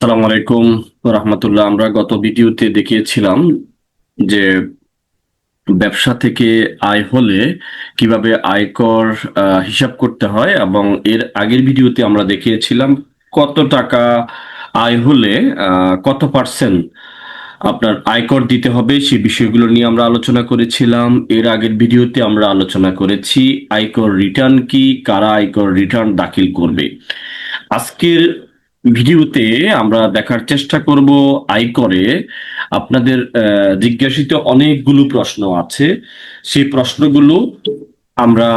আসসালামু আলাইকুম রহমতুল্লাহ। আমরা গত ভিডিওতে দেখিয়েছিলাম যে ব্যবসা থেকে আয় হলে কীভাবে আয়কর হিসাব করতে হয় এবং এর আগের ভিডিওতে আমরা দেখিয়েছিলাম কত টাকা আয় হলে কত পার্সেন্ট আপনার আয়কর দিতে হবে সেই বিষয়গুলো নিয়ে আমরা আলোচনা করেছিলাম। এর আগের ভিডিওতে আমরা আলোচনা করেছি আয়কর রিটার্ন কি, কারা আয়কর রিটার্ন দাখিল করবে। আজকের ভিডিওতে আমরা দেখার চেষ্টা করব আয়করে আপনাদের জিজ্ঞাসিত অনেকগুলো প্রশ্ন আছে। সেই প্রশ্নগুলো আমরা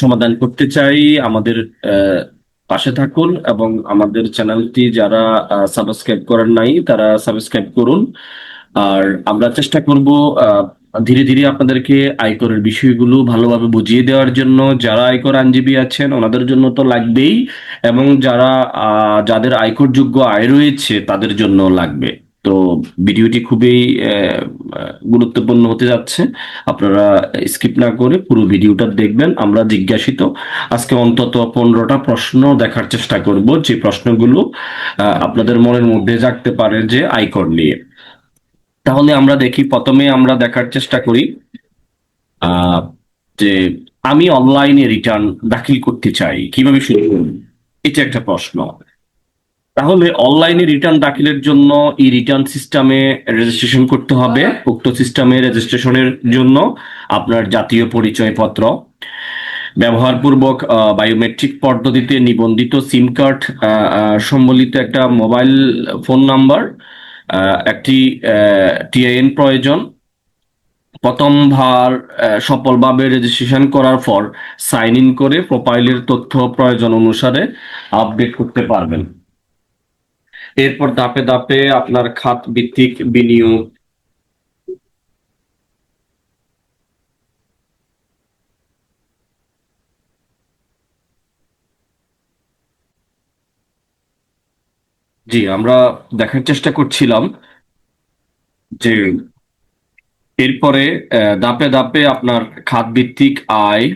সমাধান করতে চাই। আমাদের পাশে থাকুন এবং আমাদের চ্যানেলটি যারা সাবস্ক্রাইব করেন নাই, তারা সাবস্ক্রাইব করুন। আর আমরা চেষ্টা করব ধীরে ধীরে আপনাদেরকে আয়করের বিষয়গুলো ভালোভাবে বুঝিয়ে দেওয়ার জন্য যারা আয়কর আইনজীবী আছেন, ওনাদের জন্য তো লাগবেই এবং যারা যাদের আয়কর যোগ্য আয় রয়েছে তাদের জন্য লাগবে। তো ভিডিওটি খুবই গুরুত্বপূর্ণ হতে যাচ্ছে। আপনারা স্কিপ না করে পুরো ভিডিওটা দেখবেন, আমরা জিজ্ঞাসিত। আজকে অন্তত পনেরোটা প্রশ্ন দেখার চেষ্টা করব। যে প্রশ্নগুলো আপনাদের মনের মধ্যে জাগতে পারে যে আয়কর নিয়ে। তাহলে আমরা দেখি, প্রথমে আমরা দেখার চেষ্টা করি যে আমি অনলাইনে রিটার্ন দাখিল করতে চাই, কীভাবে শুরু এটা একটা প্রশ্ন। তাহলে অনলাইনে রিটার্ন দাখিলের জন্য এই রিটার্ন সিস্টেমে রেজিস্ট্রেশন করতে হবে, উক্ত সিস্টেমে রেজিস্ট্রেশনের জন্য আপনার জাতীয় পরিচয়পত্র, ব্যবহারপূর্বক বায়োমেট্রিক পদ্ধতিতে নিবন্ধিত সিম কার্ড সম্বলিত একটা মোবাইল ফোন নাম্বার একটি টিআইএন প্রয়োজন। প্রথমবার সফলভাবে রেজিস্ট্রেশন করার পর সাইন ইন করে প্রোফাইলের তথ্য প্রয়োজন অনুসারে আপডেট করতে পারবেন। এরপর ধাপে ধাপে আপনার খাত ভিত্তিক বিনিয়োগ জি, আমরা দেখার চেষ্টা করছিলাম যে এরপরে ধাপে ধাপে আপনার খাত ভিত্তিক আয়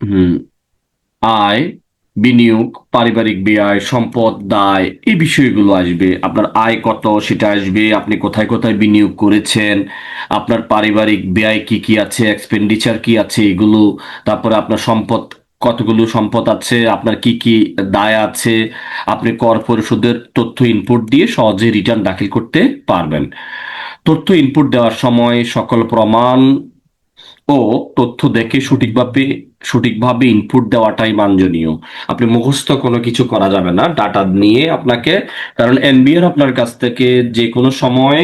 হুম, আয়, বিনিয়োগ, পারিবারিক ব্যয়, সম্পদ, দায় এই বিষয়গুলো আসবে। আপনার আয় কত সেটা আসবে, আপনি কোথায় কোথায় বিনিয়োগ করেছেন, আপনার পারিবারিক ব্যয় কি কি আছে এক্সপেন্ডিচার কি আছে, এগুলো, তারপরে আপনার সম্পদ কতগুলো সম্পদ আছে, আপনার কি কি দায় আছে, আপনি কর পরিশোধের তথ্য ইনপুট দিয়ে সহজে রিটার্ন দাখিল করতে পারবেন। তথ্য ইনপুট দেওয়ার সময় সকল প্রমাণ ও তথ্য দেখে সঠিকভাবে সঠিকভাবে ইনপুট দেওয়াটাই বাঞ্ছনীয়। আপনি মুখস্থ কোনো কিছু করা যাবে না ডাটা নিয়ে আপনাকে, কারণ এনবিআর আপনার কাছ থেকে যে কোনো সময়ে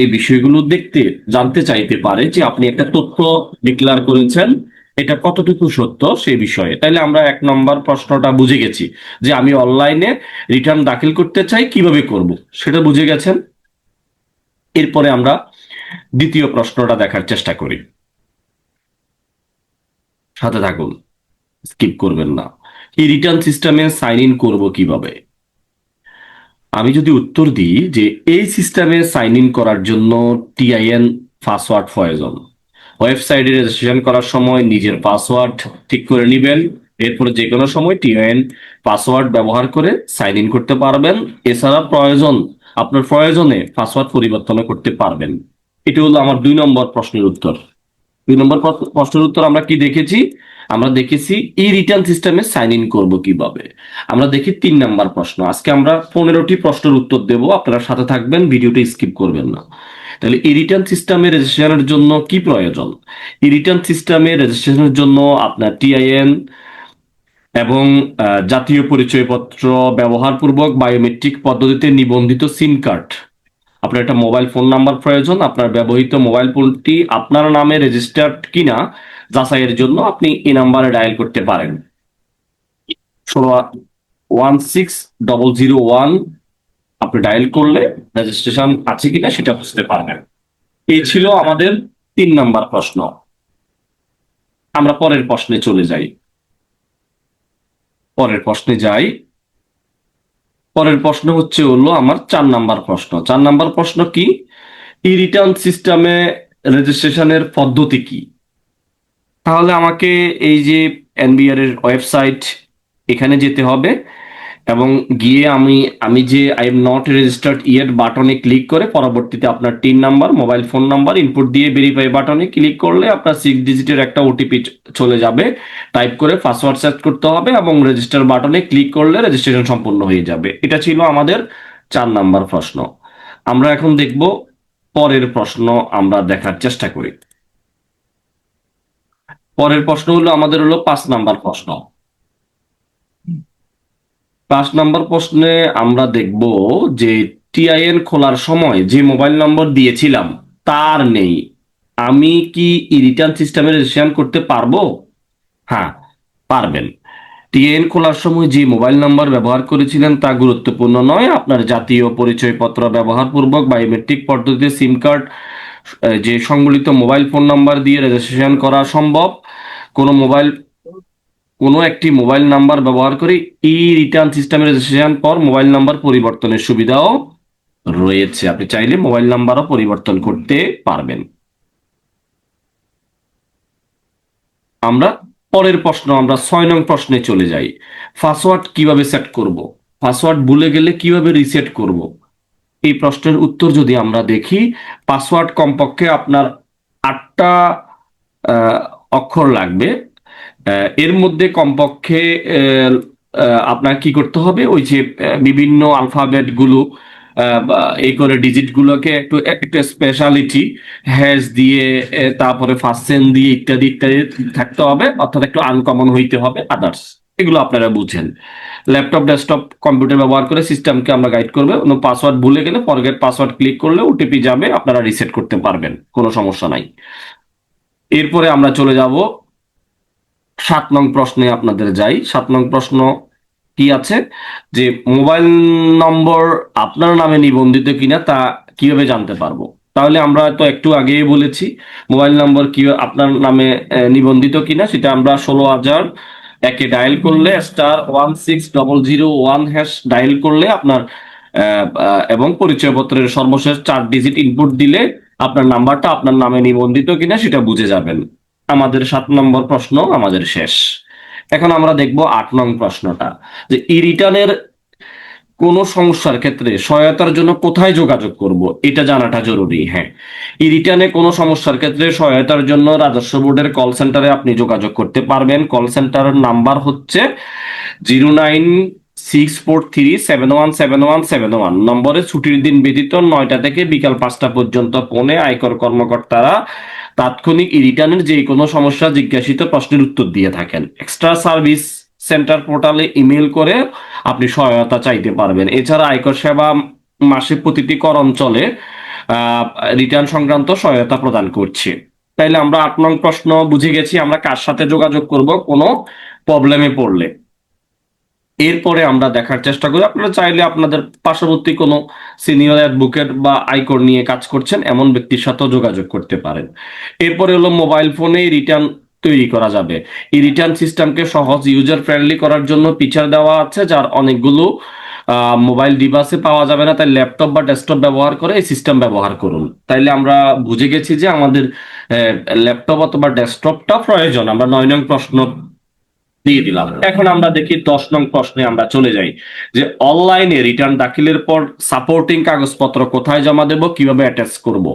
এই বিষয়গুলো দেখতে, জানতে চাইতে পারে যে আপনি একটা তথ্য ডিক্লেয়ার করেছেন এটা কতটুকু সত্য সেই বিষয়ে? তাইলে আমরা এক নম্বর প্রশ্নটা বুঝে গেছি যে আমি অনলাইনে রিটার্ন দাখিল করতে চাই, কীভাবে করব? সেটা বুঝে গেছেন? এরপরে আমরা দ্বিতীয় প্রশ্নটা দেখার চেষ্টা করি। সাথে থাকুন, স্কিপ করবেন না। এই রিটার্ন সিস্টেমে সাইন ইন করব কীভাবে? আমি যদি উত্তর দিই যে এই সিস্টেমে সাইন ইন করার জন্য টিআইএন পাসওয়ার্ড প্রয়োজন। ওয়েবসাইটে রেজিস্ট্রেশন করার সময় নিজের পাসওয়ার্ড ঠিক করে নেবেন। এরপরে যে কোনো সময় টিআইএন পাসওয়ার্ড ব্যবহার করে সাইন ইন করতে পারবেন। এছাড়া প্রয়োজন, আপনার প্রয়োজনে পাসওয়ার্ড পরিবর্তন করতে পারবেন। এটি হলো আমার দুই নম্বর প্রশ্নের উত্তর। দুই নম্বর প্রশ্নের উত্তর আমরা কি দেখেছি? আমরা দেখেছি ই রিটার্ন সিস্টেমে সাইন ইন করব কীভাবে? আমরা দেখি তিন নাম্বার প্রশ্ন। আজকে আমরা পনেরোটি প্রশ্নের উত্তর দেব। আপনারা সাথে থাকবেন, ভিডিওটা স্কিপ করবেন না। তাহলে এই রিটার্ন সিস্টেমে রেজিস্ট্রেশনের জন্য কি প্রয়োজন? এই রিটার্ন সিস্টেমে রেজিস্ট্রেশনের জন্য আপনার টিআইএন এবং জাতীয় পরিচয়পত্র, ব্যবহারপূর্বক বায়োমেট্রিক পদ্ধতিতে নিবন্ধিত সিম কার্ড আপনার একটা মোবাইল ফোন নাম্বার প্রয়োজন, আপনার ব্যবহৃত মোবাইল ফোনটি আপনার নামে রেজিস্টার্ড কিনা, যাচাইয়ের জন্য আপনি এই নাম্বারে ডায়াল করতে পারেন। ষোলো one six double zero one আপনি ডায়াল করলে রেজিস্ট্রেশন আছে কিনা সেটা বুঝতে পারবেন। এই ছিল আমাদের তিন নাম্বার প্রশ্ন। আমরা পরের প্রশ্নে চলে যাই। পরের প্রশ্নে যাই। পরের প্রশ্ন হচ্ছে হলো আমার চার নাম্বার প্রশ্ন। চার নাম্বার প্রশ্ন কি? ই রিটার্ন সিস্টেমে রেজিস্ট্রেশনের পদ্ধতি কি? তাহলে আমাকে এই যে এনবিআর এর ওয়েবসাইট এখানে যেতে হবে। এবং গিয়ে আমি আমি যে I am not registered yet বাটনে ক্লিক করে পরবর্তীতে আপনার TIN number mobile phone number input দিয়ে ভেরিফাই বাটনে ক্লিক করলে আপনার সিক্স ডিজিটের একটা ওটিপি চলে যাবে। টাইপ করে পাসওয়ার্ড সেট করতে হবে এবং রেজিস্টার বাটনে ক্লিক করলে রেজিস্ট্রেশন সম্পূর্ণ হয়ে যাবে। এটা ছিল আমাদের চার নাম্বার প্রশ্ন। আমরা এখন দেখব পরের প্রশ্ন আমরা দেখার চেষ্টা করি। পরের প্রশ্ন হলো, আমাদের হলো পাঁচ নাম্বার প্রশ্ন। পাঁচ নম্বর প্রশ্নে আমরা দেখব যে টিআইএন খোলার সময় যে মোবাইল নম্বর দিয়েছিলাম, তার নেই। আমি কি রিটার্ন সিস্টেমে রেজিস্ট্রেশন করতে পারব? হ্যাঁ পারবেন। টিএন খোলার সময় যে মোবাইল নাম্বার ব্যবহার করেছিলেন তা গুরুত্বপূর্ণ নয়। আপনার জাতীয় পরিচয়পত্র ব্যবহারপূর্বক বায়োমেট্রিক পদ্ধতিতে সিম কার্ড যে সংবলিত মোবাইল ফোন নাম্বার দিয়ে রেজিস্ট্রেশন করা সম্ভব। কোনো মোবাইল কোনো একটি মোবাইল নাম্বার ব্যবহার করে ই রিটার্ন সিস্টেমে রেজিস্ট্রেশন পর মোবাইল নাম্বার পরিবর্তনের সুবিধাও রয়েছে। আপনি চাইলে মোবাইল নাম্বারও পরিবর্তন করতে পারবেন। আমরা পরের প্রশ্ন, আমরা ছয় নং প্রশ্নে চলে যাই। পাসওয়ার্ড কীভাবে সেট করব? পাসওয়ার্ড ভুলে গেলে কীভাবে রিসেট করব? এই প্রশ্নের উত্তর যদি আমরা দেখি, পাসওয়ার্ড কমপক্ষে আপনার আটটা অক্ষর লাগবে। এর মধ্যে কমপক্ষে আপনার কি করতে হবে? ওই যে বিভিন্ন আলফাবেটগুলো এই করে ডিজিট গুলোকে একটু, একটা স্পেশালিটি হ্যাশ দিয়ে তারপরে ফার্সেন দিয়ে ইত্যাদি ইত্যাদি থাকতে হবে, অর্থাৎ একটু আনকমন হইতে হবে আদার্স এগুলো আপনারা বুঝেন। ল্যাপটপ ডেস্কটপ কম্পিউটার ব্যবহার করে সিস্টেমকে আমরা গাইড করবে। কোনো পাসওয়ার্ড ভুলে গেলে ফরগেট পাসওয়ার্ড ক্লিক করলে ওটিপি যাবে, আপনারা রিসেট করতে পারবেন। কোনো সমস্যা নাই। এরপরে আমরা চলে যাব সাত নং প্রশ্নে আপনাদের যাই। সাত নং প্রশ্ন কি আছে? যে মোবাইল নম্বর আপনার নামে নিবন্ধিত কিনা তা কীভাবে জানতে পারব? তাহলে আমরা তো একটু আগেই বলেছি, মোবাইল নম্বর কি আপনার নামে নিবন্ধিত কিনা সেটা আমরা ষোলো হাজার একে ডায়াল করলে, star one six double zero one hash dial করলে আপনার এবং পরিচয়পত্রের সর্বশেষ চার ডিজিট ইনপুট দিলে আপনার নাম্বারটা আপনার নামে নিবন্ধিত কিনা সেটা বুঝে যাবেন। আমাদের সাত নম্বর প্রশ্ন আমাদের শেষ। এখন আমরা দেখব আট নং প্রশ্নটা, যে ইরিটানের কোন সমস্যার ক্ষেত্রে সহায়তার জন্য কোথায় যোগাযোগ করব? এটা জানাটা জরুরি হ্যাঁ। ই রিটার্নে কোনো সমস্যার ক্ষেত্রে সহায়তার জন্য রাজস্ব বোর্ডের কল সেন্টারে আপনি যোগাযোগ করতে পারবেন। কল সেন্টারের নাম্বার হচ্ছে zero nine six four three seven one seven one seven one. নম্বরে ছুটির দিন ব্যতীত নয়টা থেকে বিকাল পাঁচটা পর্যন্ত ফোনে আয়কর কর্মকর্তারা তাৎক্ষণিক রিটার্নের যে কোনো সমস্যা জিজ্ঞাসিত প্রশ্নের উত্তর দিয়ে থাকেন। এক্সট্রা সার্ভিস সেন্টার পোর্টালে ইমেল করে আপনি সহায়তা চাইতে পারবেন। এছাড়া আয়কর সেবা মাসে প্রতিটি কর অঞ্চলে রিটার্ন সংক্রান্ত সহায়তা প্রদান করছে। তাইলে আমরা আট নং প্রশ্ন বুঝে গেছি, আমরা কার সাথে যোগাযোগ করব, কোনো প্রবলেমে পড়লে? এরপরে আমরা দেখার চেষ্টা করি। আপনারা চাইলে আপনাদের পার্শ্ববর্তী কোনো সিনিয়র অ্যাডভোকেট বা আইকর নিয়ে কাজ করছেন, এমন ব্যক্তির সাথেও যোগাযোগ করতে পারেন। এরপরে হলো মোবাইল ফোনে রিটার্ন তৈরি করা যাবে। এই রিটার্ন সিস্টেমকে সহজ ইউজার ফ্রেন্ডলি করার জন্য ফিচার দেওয়া আছে, যার অনেকগুলো মোবাইল ডিভাইসে পাওয়া যাবে না। তাই ল্যাপটপ বা ডেস্কটপ ব্যবহার করে এই সিস্টেম ব্যবহার করুন। তাইলে আমরা বুঝে গেছি যে আমাদের ল্যাপটপ অথবা ডেস্কটপটা প্রয়োজন। আমরা নয় নং প্রশ্ন দিয়ে দিলাম। এখন আমরা দেখি দশ নং প্রশ্নে আমরা চলে যাই। যে অনলাইনে রিটার্ন দাখিলের পর সাপোর্টিং কাগজপত্র কোথায় জমা দেব, কীভাবে অ্যাটাচ করব?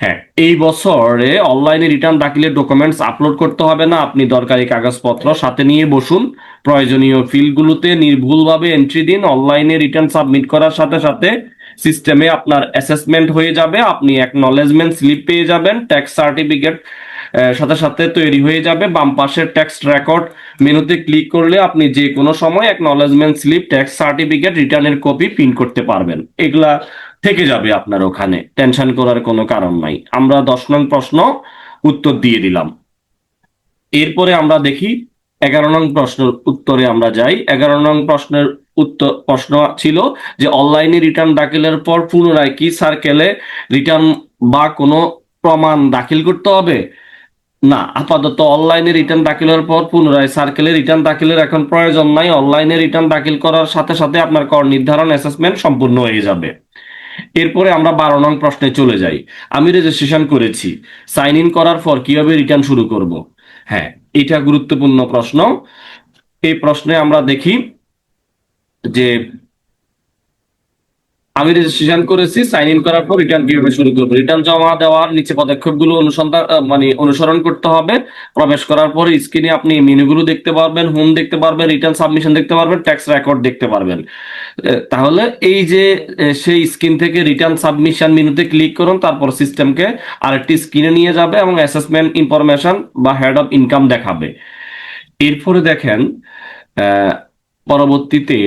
হ্যাঁ এই বছরে অনলাইনে রিটার্ন দাখিলের ডকুমেন্টস আপলোড করতে হবে না। আপনি দরকারি কাগজপত্র সাথে নিয়ে বসুন। প্রয়োজনীয় ফিল্ডগুলোতে নির্ভুলভাবে এন্ট্রি দিন। অনলাইনে রিটার্ন সাবমিট করার সাথে সাথে সিস্টেমে আপনার অ্যাসেসমেন্ট হয়ে যাবে। আপনি একনলেজমেন্ট স্লিপ পেয়ে যাবেন। ট্যাক্স সার্টিফিকেট সাথে সাথে তৈরি হয়ে যাবে বাম পাশের ট্যাক্স রেকর্ড মেনুতে ক্লিক করলে আপনি যে কোনো সময় একনলেজমেন্ট স্লিপ ট্যাক্স সার্টিফিকেট রিটার্নের কপি প্রিন্ট করতে পারবেন। এগুলা থেকে যাবে আপনার ওখানে। টেনশন করার কোনো কারণ নাই। আমরা দশ নং প্রশ্ন উত্তর দিয়ে দিলাম। এরপরে আমরা দেখি এগারো নং প্রশ্নের উত্তরে আমরা যাই। এগারো নং প্রশ্নের উত্তর, প্রশ্ন ছিল যে অনলাইনে রিটার্ন দাখিলের পর পুনরায় কি সার্কেলে রিটার্ন বা কোনো প্রমাণ দাখিল করতে হবে? না, আপাতত অনলাইনে রিটার্ন দাখিলের পর পুনরায় সার্কেলে রিটার্ন দাখিলের এখন প্রয়োজন নাই। অনলাইনে রিটার্ন দাখিল করার সাথে সাথে আপনার কর নির্ধারণ অ্যাসেসমেন্ট সম্পূর্ণ হয়ে যাবে। এরপরে আমরা বারো নং প্রশ্নে চলে যাই। আমি রেজিস্ট্রেশন করেছি। সাইন ইন করার পর কীভাবে রিটার্ন শুরু করব? হ্যাঁ এটা গুরুত্বপূর্ণ প্রশ্ন। এই প্রশ্নে আমরা দেখি যে আমি রেজিস্ট্রেশন করেছি সাইন ইন করার পর রিটার্ন কীভাবে শুরু করব? রিটার্ন জমা দেওয়ার নিচে পদক্ষেপগুলো অনুসন্ধান মানে অনুসরণ করতে হবে। প্রবেশ করার পরে স্ক্রিনে আপনি মেনুগুলো দেখতে পারবেন হোম দেখতে পারবেন রিটার্ন সাবমিশন দেখতে পারবেন ট্যাক্স রেকর্ড দেখতে পারবেন। তাহলে এই যে সেই স্ক্রিন থেকে রিটার্ন সাবমিশন মেনুতে ক্লিক করুন, তারপর সিস্টেমকে আরেকটি স্ক্রিনে নিয়ে যাবে এবং অ্যাসেসমেন্ট ইনফরমেশন বা হেড অফ ইনকাম দেখাবে। এরপরে দেখেন পরবর্তীতে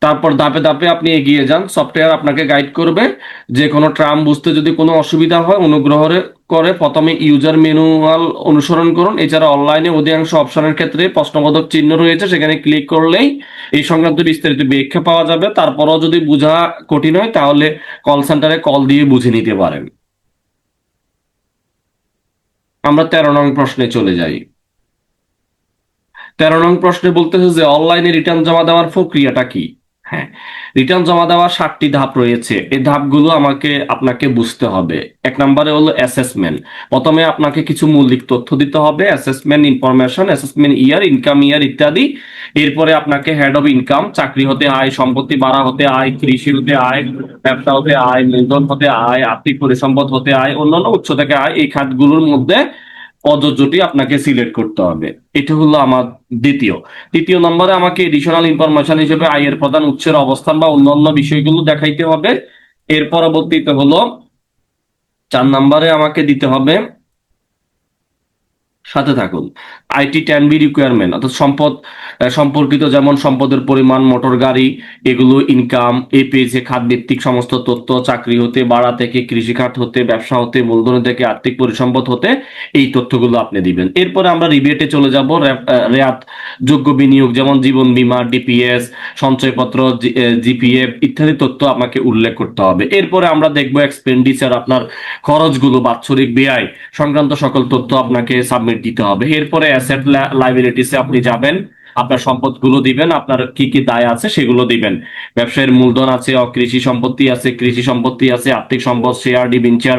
তারপর ধাপে ধাপে আপনি এগিয়ে যান। সফটওয়্যার আপনাকে গাইড করবে। যে কোনো ট্রাম বুঝতে যদি কোনো অসুবিধা হয় অনুগ্রহ করে প্রথমে ইউজার ম্যানুয়াল অনুসরণ করুন। এছাড়া অনলাইনে অধিকাংশ অপশনের ক্ষেত্রে প্রশ্নবোধক চিহ্ন রয়েছে। সেখানে ক্লিক করলেই এই সংক্রান্ত বিস্তারিত ব্যাখ্যা পাওয়া যাবে। তারপরও যদি বোঝা কঠিন হয়, তাহলে কল সেন্টারে কল দিয়ে বুঝে নিতে পারেন। আমরা তেরো নং প্রশ্নে চলে যাই। তেরো নং প্রশ্নে বলতেছে যে অনলাইনে রিটার্ন জমা দেওয়ার প্রক্রিয়াটা কি? হ্যাঁ রিটার্ন জমা দেওয়ার সাতটি ধাপ রয়েছে। এই ধাপগুলো আমাকে, আপনাকে বুঝতে হবে। এক নম্বরে হলো অ্যাসেসমেন্ট প্রথমে আপনাকে কিছু মৌলিক তথ্য দিতে হবে। Assessment information assessment year income year ইত্যাদি। এরপরে আপনাকে হেড অফ ইনকাম চাকরি হতে আয়, সম্পত্তি বাড়া হতে আয়, কৃষি হতে আয়, ব্যবসা হতে আয়, মূলধন হতে আয়, আর্থিক পরিসম্পদ হতে আয়, অন্যান্য উৎস থেকে আয়। এই খাতগুলোর মধ্যে প্রযোজ্যটি আপনাকে সিলেক্ট করতে হবে। এটা হলো আমার দ্বিতীয়। তৃতীয় নম্বরে আমাকে এডিশনাল ইনফরমেশন হিসেবে আয়ের প্রধান উৎসের অবস্থান বা অন্যান্য বিষয়গুলো দেখাইতে হবে। এর পরবর্তীতে হলো, চার নম্বরে আমাকে দিতে হবে সাথে থাকুন। আইটি ট্যান বি রিকোয়ারমেন্ট অর্থাৎ সম্পদ সম্পর্কিত যেমন সম্পদের পরিমাণ মোটর গাড়ি, এগুলো ইনকাম এই পেজে খাত, ভিত্তিক সমস্ত তথ্য, চাকরি হতে বাড়া থেকে কৃষি খাত হতে, ব্যবসা হতে, মূলধন থেকে, আর্থিক পরিসম্পদ হতে, এই তথ্যগুলো আপনি দিবেন। এরপরে আমরা রিবেটে চলে যাব রেয়াত, যোগ্য বিনিয়োগ, যেমন জীবন বীমা ডিপিএস সঞ্চয়পত্র জিপিএফ ইত্যাদি তথ্য আমাকে উল্লেখ করতে হবে। এরপরে আমরা দেখব এক্সপেন্ডিচার আপনার খরচগুলো, বাৎসরিক ব্যয় সংক্রান্ত সকল তথ্য আপনাকে সাবমিট দিতে হবে। এরপরে অ্যাসেট লাইবিলিটিসে আপনি যাবেন, আপনার সম্পদগুলো দিবেন, আপনার কি কি দায় আছে সেগুলো দিবেন। ব্যবসায়ের মূলধন আছে কৃষি সম্পত্তি আছে, কৃষি সম্পত্তি আছে, আর্থিক সম্পদ share debenture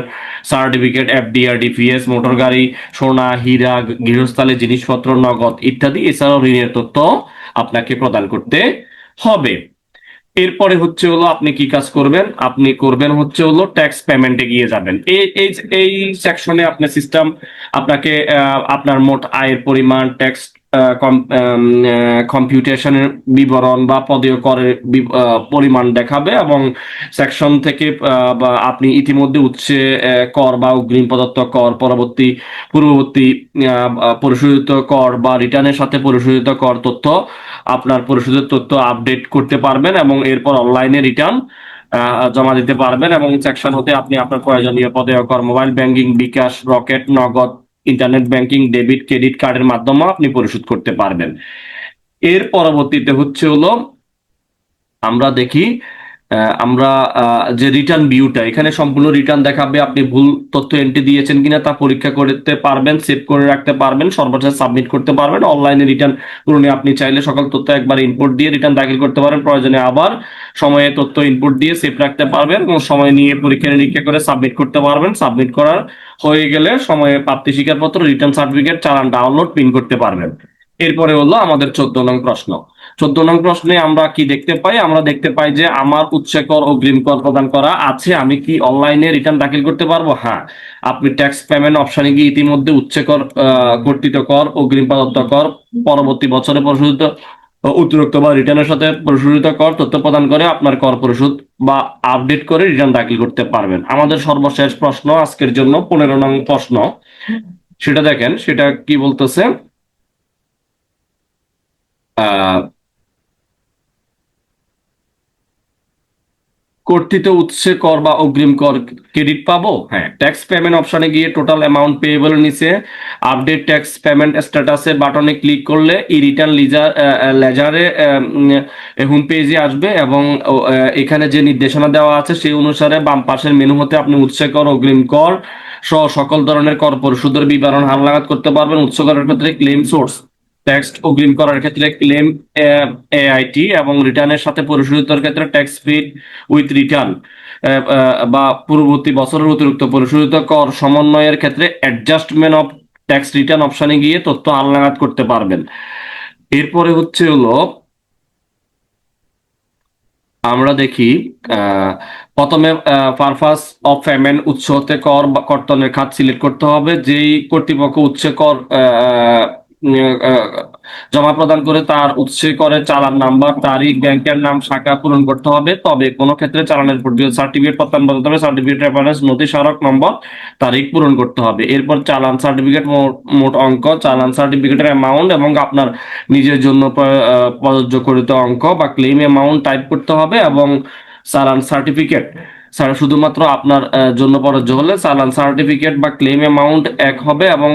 certificate FDR DPS motor গাড়ি, সোনা, হীরা, গৃহস্থলে জিনিসপত্র, নগদ ইত্যাদি, এছাড়াও ঋণের তথ্য আপনাকে প্রদান করতে হবে। এরপরে হচ্ছে হলো আপনি কি কাজ করবেন? আপনি করবেন হচ্ছে হলো ট্যাক্স পেমেন্টে গিয়ে যাবেন। এই এই এই সেকশনে আপনার সিস্টেম আপনাকে আপনার মোট আয়ের পরিমাণ ট্যাক্স কম্পিউটেশনের বিবরণ বা পদীয় করের পরিমাণ দেখাবে এবং সেকশন থেকে আপনি ইতিমধ্যে আহ, কর বা অগ্রিম প্রদত্ত কর পরবর্তী পূর্ববর্তী পরিশোধিত কর বা রিটার্নের সাথে পরিশোধিত কর তথ্য আপনার পরিশোধিত তথ্য আপডেট করতে পারবেন এবং এরপর অনলাইনে রিটার্ন জমা দিতে পারবেন এবং সেকশন হতে আপনি আপনার প্রয়োজনীয় পদেয় কর mobile banking bKash Rocket Nagad internet banking debit credit কার্ডের মাধ্যমে আপনি পরিশোধ করতে পারবেন। এর পরবর্তীতে হচ্ছে হলো, আমরা দেখি আমরা যে রিটার্ন ভিউটা এখানে সম্পূর্ণ রিটার্ন দেখাবে, আপনি ভুল তথ্য এন্ট্রি দিয়েছেন কিনা তা পরীক্ষা করতে পারবেন সেভ করে রাখতে পারবেন, সর্বশেষ সাবমিট করতে পারবেন অনলাইনে রিটার্ন পূরণে আপনি চাইলে সকল তথ্য একবার ইনপুট দিয়ে রিটার্ন দাখিল করতে পারেন। প্রয়োজনে আবার সময়ে তথ্য ইনপুট দিয়ে সেভ রাখতে পারবেন এবং সময় নিয়ে পরীক্ষা নিরীক্ষা করে সাবমিট করতে পারবেন। সাবমিট করার হয়ে গেলে সময়ে প্রাপ্তি স্বীকারপত্র রিটার্ন সার্টিফিকেট চালান ডাউনলোড পিন করতে পারবেন। এরপরে হলো আমাদের চোদ্দ নং প্রশ্ন। চোদ্দ নং প্রশ্নে আমরা কি দেখতে পাই? আমরা দেখতে পাই যে আমার উৎসে কর অগ্রিম কর প্রদান করা আছে, আমি কি অনলাইনে রিটার্ন দাখিল করতে পারব? হ্যাঁ। আপনি ট্যাক্স পেমেন্ট অপশনে গিয়ে ইতিমধ্যে উচ্চে কর কর্তৃত কর, অগ্রিম প্রদত্ত কর, পরবর্তী বছরে পরিশোধিত, অতিরিক্ত বা রিটার্নের সাথে পরিশোধিত কর, তথ্য প্রদান করে আপনার কর পরিশোধ বা আপডেট করে রিটার্ন দাখিল করতে পারবেন। আমাদের সর্বশেষ প্রশ্ন আজকের জন্য, পনেরো নং প্রশ্ন। সেটা দেখেন, সেটা কি বলতেছে? আহ কর্তৃত উৎসে কর বা অগ্রিম কর ক্রেডিট পাবো? হ্যাঁ। ট্যাক্স পেমেন্ট অপশনে গিয়ে টোটাল অ্যামাউন্ট পেয়েবল নিচে আপডেট ট্যাক্স পেমেন্ট স্ট্যাটাসে বাটনে ক্লিক করলে ই রিটার্ন লিজার লেজারে হোম পেজে আসবে এবং এখানে যে নির্দেশনা দেওয়া আছে সেই অনুসারে বাম পাশের মেনু হতে আপনি উৎসে কর অগ্রিম কর সহ সকল ধরনের কর পরিশোধের বিবরণ হালনাগাদ করতে পারবেন উৎস করের ক্ষেত্রে ক্লেম সোর্স ট্যাক্স অগ্রিম করার ক্ষেত্রে ক্লেম এআইটি এবং রিটার্নের সাথে পরিশোধিতর ক্ষেত্রে ট্যাক্স ফিট উইথ রিটার্ন বা পূর্ববর্তী বছরের অতিরিক্ত পরিশোধিত কর সমন্বয়ের ক্ষেত্রে অ্যাডজাস্টমেন্ট অফ ট্যাক্স রিটার্ন অপশনে গিয়ে তথ্য হালনাগাদ করতে পারবেন। এরপরে হচ্ছে হলো আমরা দেখি আহ, প্রথমে পারপাস অফ পেমেন্ট উৎস হতে কর বা কর্তনের খাত সিলেক্ট করতে হবে। যেই কর্তৃপক্ষ উৎসে কর আহ, জমা প্রদান করে তার উৎসে করে চালান নাম্বার, তারিখ, ব্যাংকের নাম, শাখা পূরণ করতে হবে। তবে কোনো ক্ষেত্রে চালানের সার্টিফিকেট প্রত্যান করতে হবে। সার্টিফিকেট রেফারেন্স নথি স্মারক নম্বর, তারিখ পূরণ করতে হবে। এরপর চালান সার্টিফিকেট মোট অঙ্ক, চালান সার্টিফিকেটের অ্যামাউন্ট এবং আপনার নিজের জন্য প্র- প্রযোজ্য করিত অঙ্ক বা ক্লেম অ্যামাউন্ট টাইপ করতে হবে এবং চালান সার্টিফিকেট স্যার, শুধুমাত্র আপনার জন্য প্রযোজ্য হলে চালান সার্টিফিকেট বা ক্লেম অ্যামাউন্ট এক হবে এবং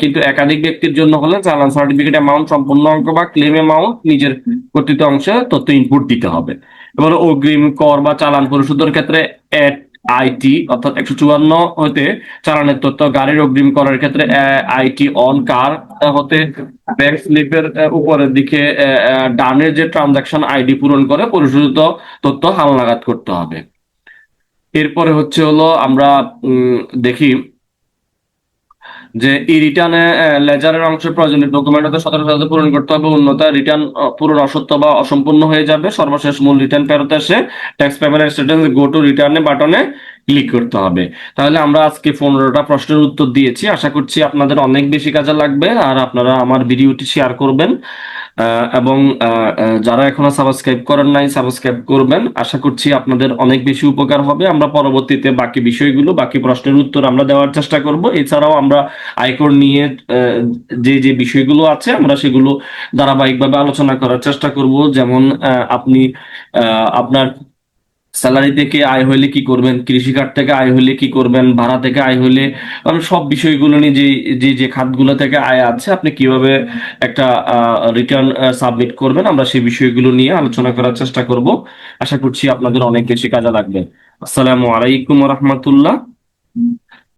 কিন্তু একাধিক ব্যক্তির জন্য হলে চালান সার্টিফিকেট অ্যামাউন্ট সম্পূর্ণ অঙ্ক বা ক্লেম অ্যামাউন্ট নিজের কর্তৃত অংশে তথ্য ইনপুট দিতে হবে। এবার অগ্রিম কর বা চালান পরিশোধের ক্ষেত্রে এট আইটি অর্থাৎ একশো চুয়ান্ন হতে চালানের তথ্য গাড়ির অগ্রিম করার ক্ষেত্রে আইটি অন কার হতে ব্যাংক স্লিপের উপরের দিকে ডানের যে ট্রানজাকশন আইডি পূরণ করে পরিশোধিত তথ্য হালনাগাদ করতে হবে। এরপরে হচ্ছে হলো আমরা দেখি যে এই রিটার্নে লেজারের অংশ প্রয়োজনীয় ডকুমেন্ট হতে সতেরো সাথে পূরণ করতে হবে অন্যথা রিটার্ন পূরণ অসত্য বা অসম্পূর্ণ হয়ে যাবে। সর্বশেষ মূল রিটার্ন ফেরত এসে tax payment status go to রিটার্নে বাটনে ক্লিক করতে হবে। তাহলে আমরা আজকে পনেরোটা প্রশ্নের উত্তর দিয়েছি। আশা করছি আপনাদের অনেক বেশি কাজে লাগবে আর আপনারা আমার ভিডিওটি শেয়ার করবেন। এবং যারা এখনও সাবস্ক্রাইব করেন নাই সাবস্ক্রাইব করবেন। আশা করছি আপনাদের অনেক বেশি উপকার হবে। আমরা পরবর্তীতে বাকি বিষয়গুলো, বাকি প্রশ্নের উত্তর আমরা দেওয়ার চেষ্টা করব। এছাড়াও আমরা আয়কর নিয়ে যে যে বিষয়গুলো আছে, আমরা সেগুলো ধারাবাহিকভাবে আলোচনা করার চেষ্টা করব। যেমন আপনি আপনার স্যালারি থেকে আয় হইলে কি করবেন? কৃষি কার্ড থেকে আয় হইলে কি করবেন? ভাড়া থেকে আয় হইলে মানে সব বিষয়গুলো নিয়ে যে যে যে খাতগুলো থেকে আয় আছে, আপনি কীভাবে একটা রিটার্ন সাবমিট করবেন, আমরা সেই বিষয়গুলো নিয়ে আলোচনা করার চেষ্টা করব। আশা করছি আপনাদের অনেক বেশি কাজে লাগবে। আসসালামু আলাইকুম রহমতুল্লাহ।